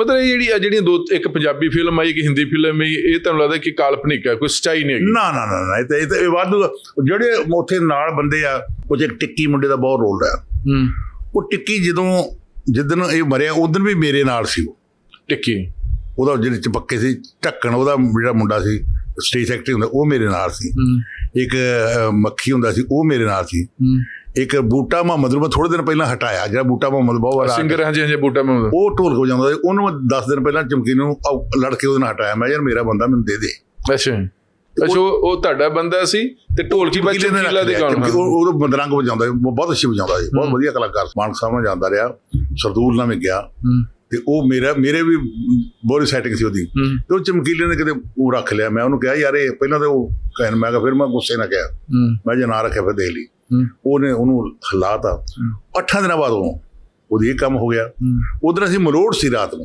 ਮਤਲਬ ਇਹ ਜਿਹੜੀ ਆ ਜਿਹੜੀਆਂ ਦੋ ਇੱਕ ਪੰਜਾਬੀ ਫਿਲਮ ਆਈ ਇੱਕ ਹਿੰਦੀ ਫਿਲਮ ਆਈ ਇਹ ਤੁਹਾਨੂੰ ਲੱਗਦਾ ਕਿ ਕਾਲਪਨਿਕ ਹੈ ਕੋਈ ਸੱਚਾਈ ਨਹੀਂ ਹੈਗੀ? ਨਾ ਨਾ ਨਾ ਨਾ, ਇਹ ਤਾਂ ਇਹ ਤਾਂ ਵਾਧੂ। ਜਿਹੜੇ ਉੱਥੇ ਨਾਲ ਬੰਦੇ ਆ ਉਹ ਇੱਕ ਟਿੱਕੀ ਮੁੰਡੇ ਦਾ ਬਹੁਤ ਰੋਲ ਰਿਹਾ। ਹੂੰ। ਉਹ ਟਿੱਕੀ ਜਦੋਂ ਜਿੱਦਣ ਇਹ ਮਰਿਆ ਉਦੋਂ ਵੀ ਮੇਰੇ ਨਾਲ ਸੀ ਉਹ। ਟਿੱਕੀ? ਉਹਦਾ ਜਿਹੜੇ ਚਪੱਕੇ ਸੀ ਢੱਕਣ ਉਹਦਾ ਜਿਹੜਾ ਮੁੰਡਾ ਸੀ ਸਟੇਜ ਸੈਕਟਰੀ ਹੁੰਦਾ ਉਹ ਮੇਰੇ ਨਾਲ ਸੀ। ਹੂੰ। ਇੱਕ ਮੱਖੀ ਹੁੰਦਾ ਸੀ ਉਹ ਮੇਰੇ ਨਾਲ ਸੀ। ਹੂੰ। ਇੱਕ ਬੂਟਾ ਮੁਹੰਮਦ ਨੂੰ ਮੈਂ ਥੋੜੇ ਦਿਨ ਪਹਿਲਾਂ ਹਟਾਇਆ ਜਿਹੜਾ ਬੂਟਾ ਮੁਹੰਮਦ ਬਹੁਤ ਵਾਰ ਆ ਸਿੰਗਰ ਹਾਂਜੀ ਹਾਂਜੀ ਬੂਟਾ ਮਹਿਮੂਦ ਉਹ ਢੋਲ ਹੋ ਜਾਂਦਾ ਉਹਨੂੰ ਮੈਂ 10 ਦਿਨ ਪਹਿਲਾਂ ਚਮਕੀ ਨੂੰ ਲੜ ਕੇ ਉਹਦੇ ਨਾਲ ਹਟਾਇਆ ਮੈਂ ਯਾਰ ਮੇਰਾ ਬੰਦਾ ਮੈਨੂੰ ਦੇ ਦੇ। ਅੱਛਾ ਅੱਛਾ ਉਹ ਤੁਹਾਡਾ ਬੰਦਾ ਸੀ ਤੇ ਢੋਲਕੀ ਬੱਚੇ ਚਮਕੀਲੇ ਦੇ ਗਾਉਣ ਉਹ ਉਹ ਮਦਰੰਗ ਵਜਾਉਂਦਾ ਬਹੁਤ ਅੱਛੀ ਵਜਾਉਂਦਾ ਸੀ ਬਹੁਤ ਵਧੀਆ ਕਲਾਕਾਰ ਮਾਨਕ ਸਾਹਿਬ ਨਾਲ ਜਾਂਦਾ ਰਿਹਾ ਸਰਦੂਲ ਨਾਲ ਵੀ ਗਿਆ। ਹੂੰ। ਤੇ ਉਹ ਮੇਰਾ ਮੇਰੇ ਵੀ ਬੋਰੀ ਸੈਟਿੰਗ ਸੀ ਉਹਦੀ। ਹੂੰ। ਤੇ ਉਹ ਚਮਕੀਲੇ ਨੇ ਕਿਤੇ ਉਹ ਰੱਖ ਲਿਆ ਮੈਂ ਉਹਨੂੰ ਕਿਹਾ ਯਾਰ ਇਹ ਪਹਿਲਾਂ ਤਾਂ ਉਹ ਕਹਿਣ ਮੈਂ ਕਿਹਾ ਫਿਰ ਮੈਂ ਗੁੱਸੇ ਨਾਲ ਕਿਹਾ। ਮੈਂ ਜੇ ਨਾ ਰੱਖਿਆ ਫਿਰ ਦੇ ਲਈ। ਹੂੰ। ਉਹਨੇ ਉਹਨੂੰ ਹਲਾਤਾ ਅੱਠਾਂ ਦਿਨਾਂ ਬਾਅਦ ਉਹ ਉਹਦੀ ਇਹ ਕੰਮ ਹੋ ਗਿਆ। ਉਧਰ ਅਸੀਂ ਮਲੋੜ ਸੀ ਰਾਤ ਨੂੰ।